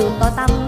ดูต่อตำม